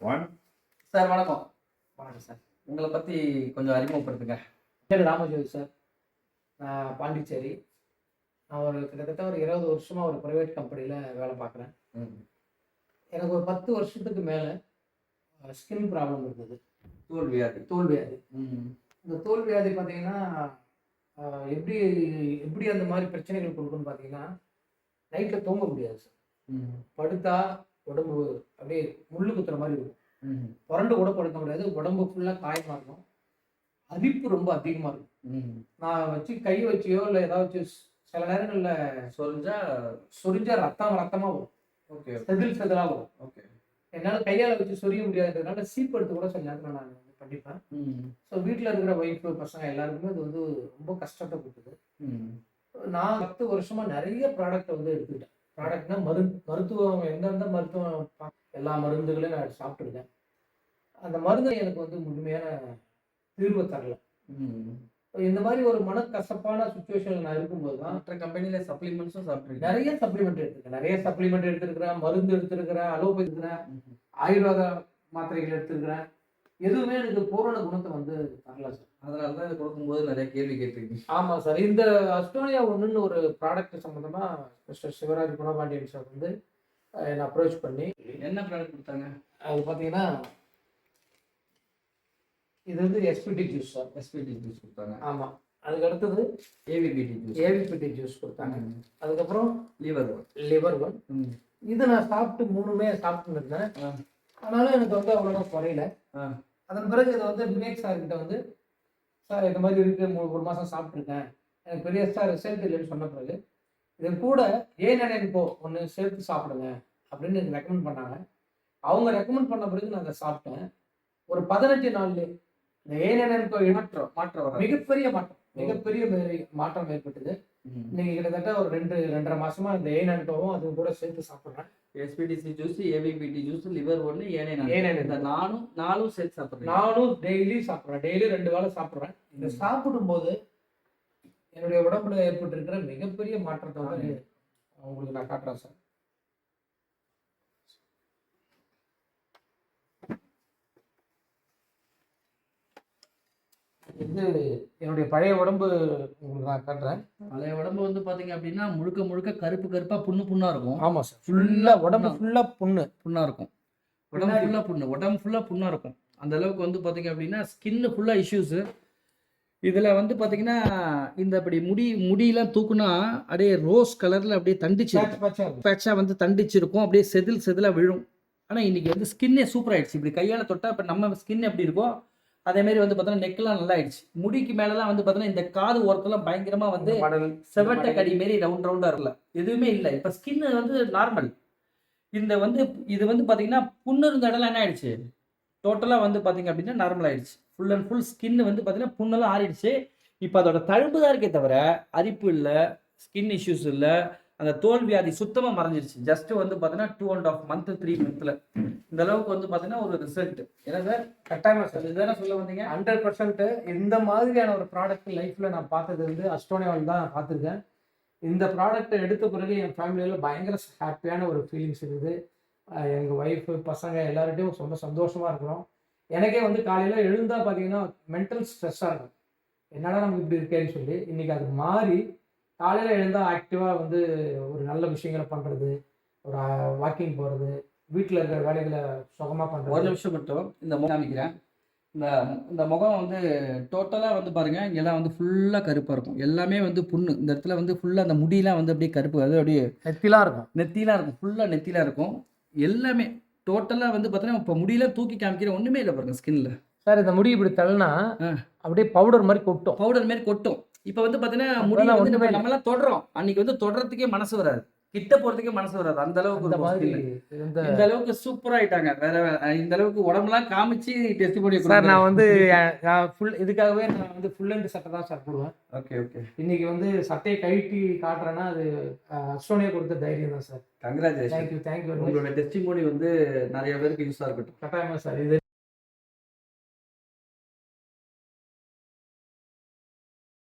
One sir வணக்கம். வணக்கம் sir உங்களை பற்றி கொஞ்சம் அறிமுகப்படுத்துங்க. பேர் ராமஜோதி சார் நான் பாண்டிச்சேரி. நான் ஒரு கிட்டத்தட்ட ஒரு இருபது வருஷமாக ஒரு ப்ரைவேட் கம்பெனியில் வேலை பார்க்குறேன். ம். எனக்கு ஒரு பத்து வருஷத்துக்கு மேலே ஸ்கின் ப்ராப்ளம் இருந்தது. தோல் வியாதி. தோல் வியாதி. ம். இந்த தோல் வியாதி பார்த்தீங்கன்னா எப்படி எப்படி அந்த மாதிரி பிரச்சனைகள் கொடுக்குன்னு பார்த்தீங்கன்னா நைட்டில் தூங்க முடியாது சார் ம். படுத்தா உடம்பு அப்படியே முள்ளு குத்துற மாதிரி இருக்கும். புரண்டு கூட படுக்க முடியாது. உடம்பு ஃபுல்லாக காயமாக இருக்கும். அரிப்பு ரொம்ப அதிகமாக இருக்கும். நான் வச்சு கை வச்சியோ இல்லை ஏதாவது வச்சு சில நேரங்களில் சொரிஞ்சா சொரிஞ்சா ரத்தம் ரத்தமாக வரும். ஓகே செதில் செதிலாக வரும். ஓகே. என்னால் கையால் வச்சு சொரிய முடியாததுனால சீப் எடுத்து கூட சில நேரத்தில் நான் பண்ணிப்பேன். ஸோ வீட்டில் இருக்கிற ஒய்ஃபு பசங்க எல்லாருக்குமே இது வந்து ரொம்ப கஷ்டத்தை கொடுக்குது. நான் பத்து வருஷமா நிறைய ப்ராடக்ட் வந்து எடுத்துக்கிட்டேன். ப்ராடக்ட்னா மருந்து மருத்துவம் எந்தெந்த மருத்துவம் எல்லா மருந்துகளையும் நான் சாப்பிட்டுருக்கேன். அந்த மருந்து எனக்கு வந்து முழுமையான தீர்வு தரல. இந்த மாதிரி ஒரு மனக்கசப்பான சுச்சுவேஷன்ல நான் இருக்கும்போது தான் மற்ற கம்பெனில சப்ளிமெண்ட்ஸும் சாப்பிட்ருக்கேன் நிறைய சப்ளிமெண்ட் எடுத்துருக்கேன். நிறைய சப்ளிமெண்ட் எடுத்திருக்கிறேன் மருந்து எடுத்திருக்கிறேன் அலோபதி எடுத்துக்கிறேன் ஆயுர்வேத மாத்திரைகள் எடுத்திருக்கிறேன். எதுவுமே எனக்கு பூரண குணத்தை வந்து தரல சார். அதனால தான் இது கொடுக்கும்போது நிறைய கேள்வி கேட்டிருக்கீங்க. ஆமாம் சார். இந்த அஸ்டோனியா ஒன்றுன்னு ஒரு ப்ராடக்ட் சம்மந்தமாக மிஸ்டர் சிவராஜ் குணபாண்டியன் சார் வந்து என்னை அப்ரோச் பண்ணி என்ன ப்ராடக்ட் கொடுத்தாங்க? அது பார்த்தீங்கன்னா இது வந்து SPT juice sir. SPT juice கொடுத்தாங்க. ஆமாம் அதுக்கு அடுத்தது ஏவிபிடி ஜூஸ் ஏவிபிடி ஜூஸ் கொடுத்தாங்க. அதுக்கப்புறம் லிவர் லிவர் ஒன். இது நான் சாப்பிட்டு மூணுமே சாப்பிட்டு இருந்தேன். ஆ. ஆனாலும் எனக்கு வந்து அவ்வளோவா குறையல. அதன் பிறகு இதை வந்து விவேக் சார் கிட்ட வந்து சார் இந்த மாதிரி இருக்கு. ஒரு மாதம் சாப்பிட்ருக்கேன் எனக்கு பெரிய சார் ரிசல்ட் இல்லைன்னு சொன்ன பிறகு இது கூட ஏன் நினைப்போ ஒன்று சேர்த்து சாப்பிடுங்க. அப்படின்னு எனக்கு ரெக்கமெண்ட் பண்ணாங்க. அவங்க ரெக்கமெண்ட் பண்ண பிறகு நான் அதை சாப்பிட்டேன். ஒரு பதினஞ்சு நாள்ல இந்த ஏன் நினைப்போ மாற்றம் மாற்றம் மிகப்பெரிய மாற்றம் மிகப்பெரிய மாற்றம் ஏற்பட்டது. இன்னைக்கு கிட்டத்தட்ட ஒரு ரெண்டு ரெண்டரை மாசமா இந்த ஏன் நினைப்பவும் அது கூட சேர்த்து சாப்பிட்றேன். SPTC juice AVPT juice liver ஒன்று ஏனே ஏனே இந்த நானும் நாலும் சேர்த்து சாப்பிட்றேன். நானும் டெய்லி சாப்பிட்றேன். டெய்லி ரெண்டு வேளை சாப்பிட்றேன். இந்த சாப்பிடும்போது என்னுடைய உடம்புல ஏற்பட்டிருக்கிற மிகப்பெரிய மாற்றத்தை வந்து உங்களுக்கு நான் காட்டுறேன் சார். இது என்னுடைய பழைய உடம்பு உங்களுக்கு நான் காட்டுறேன். பழைய உடம்பு வந்து பாத்தீங்க அப்படின்னா முழுக்க முழுக்க கருப்பு கருப்பா புண்ணு புண்ணா இருக்கும். ஆமா சார். ஃபுல்லா உடம்பு ஃபுல்லா புண்ணு. புண்ணா இருக்கும். உடம்பு பின்னாடி. ஃபுல்லா புண்ணு. உடம்பு ஃபுல்லா புண்ணா இருக்கும். அந்த அளவுக்கு வந்து பாத்தீங்க அப்படின்னா ஸ்கின்னு ஃபுல்லா இஷ்யூஸ் இதுல வந்து பாத்தீங்கன்னா இந்த இப்படி முடி முடியெல்லாம் தூக்குனா அப்படியே ரோஸ் கலர்ல அப்படியே தண்டிச்சு பேட்சா வந்து தண்டிச்சிருக்கும் அப்படியே செதில் செதிலா விழும். ஆனா இன்னைக்கு வந்து ஸ்கின்னே சூப்பர் ஆயிடுச்சு. இப்படி கையால தொட்டா இப்ப நம்ம ஸ்கின் எப்படி இருக்கோ அதே மாதிரி வந்து பார்த்தோன்னா நெக்கெல்லாம் நல்லா ஆயிடுச்சு முடிக்கு மேலலாம் வந்து பார்த்தோன்னா இந்த காது ஓரத்தெல்லாம் பயங்கரமா வந்து செவட்ட கடி மாரி ரவுண்ட் ரவுண்டா இருக்குல்ல எதுவுமே இல்லை. இப்போ ஸ்கின் வந்து நார்மல் இந்த வந்து இது வந்து பாத்தீங்கன்னா புண்ணு இருந்த இடம்லாம் என்ன ஆயிடுச்சு? டோட்டலாக வந்து பாத்தீங்க அப்படின்னா நார்மல் ஆயிடுச்சு. ஃபுல் அண்ட் ஃபுல் ஸ்கின் வந்து பார்த்தீங்கன்னா புண்ணெல்லாம் ஆறிடுச்சு. இப்போ அதோட தழும்பு தான் இருக்கே தவிர அரிப்பு இல்லை ஸ்கின் இஷ்யூஸ் இல்லை அந்த தோல் வியாதி சுத்தமாக மறைஞ்சிருச்சு. ஜஸ்ட் வந்து பார்த்தீங்கன்னா two and half month three மந்த்தில் இந்த அளவுக்கு வந்து பார்த்தீங்கன்னா ஒரு ரிசல்ட் ஏன்னா சார் கட்டாயமாக சார் இதுதானே சொல்ல வந்தீங்க? ஹண்ட்ரட் பர்சன்ட் இந்த மாதிரியான ஒரு ப்ராடக்ட் லைஃப்ல நான் பார்த்தது வந்து அஸ்டோனியாவில் தான் பார்த்துருக்கேன். இந்த ப்ராடக்ட்டை எடுத்த பிறகு என் ஃபேமிலியில் பயங்கர ஹாப்பியான ஒரு ஃபீலிங்ஸ் இருக்குது. எங்கள் எங்க ஒய்ஃபு பசங்க எல்லார்டையும் ரொம்ப சந்தோஷமாக இருக்கிறோம். எனக்கே வந்து காலையில் எழுந்தால் பார்த்தீங்கன்னா மென்டல் ஸ்ட்ரெஸ்ஸாக இருக்கும். என்னடா நமக்கு இப்படி இருக்கேன்னு சொல்லி இன்றைக்கி அது மாறி காலையில எழுந்தா ஆக்டிவா வந்து ஒரு நல்ல விஷயங்களை பண்றது ஒரு வாக்கிங் போறது வீட்டில் இருக்கிற வேலைகளை சுகமா ஒரு பண்றது நிமிஷம் மட்டும். இந்த முகம் காமிக்கிறேன். இந்த இந்த முகம் வந்து டோட்டலாக வந்து பாருங்க இங்கெல்லாம் வந்து ஃபுல்லாக கருப்பாக இருக்கும். எல்லாமே வந்து புண்ணு. இந்த இடத்துல வந்து ஃபுல்லாக அந்த முடியெல்லாம் வந்து அப்படியே கருப்பு அது அப்படியே நெத்திலாம் இருக்கும். நெத்திலாம் இருக்கும். ஃபுல்லாக நெத்திலாம் இருக்கும். எல்லாமே டோட்டலாக வந்து பார்த்தீங்கன்னா இப்போ முடியெல்லாம் தூக்கி காமிக்கிற ஒன்றுமே இல்லை பாருங்க ஸ்கின்ல சார் இந்த முடி இப்படி தள்ளினா. அப்படியே பவுடர் மாதிரி கொட்டும். பவுடர் மாதிரி கொட்டும். இப்போ வந்து பார்த்தீங்கன்னா முடி அப்பெல்லாம் வந்து நம்ம. நம்மலாம் தொடறோம். அன்னைக்கு வந்து தொடறதுக்கே மனசு வராது. கிட்ட போகிறதுக்கே மனசு வராது. அந்த அளவுக்கு. இந்த அளவுக்கு சூப்பரா ஆயிட்டாங்க. வேற இந்த அளவுக்கு உடம்புலாம் காமிச்சு டெஸ்ட் பண்ணி சார் நான் வந்து ஃபுல் இதுக்காகவே நான் வந்து ஃபுல் அண்ட் சட்டை தான் சார் போடுவேன். ஓகே ஓகே இன்னைக்கு வந்து சட்டையை கழட்டி காட்டுறேன்னா அது அஹ், அஸ்டோனியா கொடுத்த தைரியம் தான் sir. Congratulation thank you thank you உங்களோட டெஸ்டிமோனி வந்து நிறைய பேருக்கு யூஸா இருக்கட்டும். கட்டாயமா சார். இது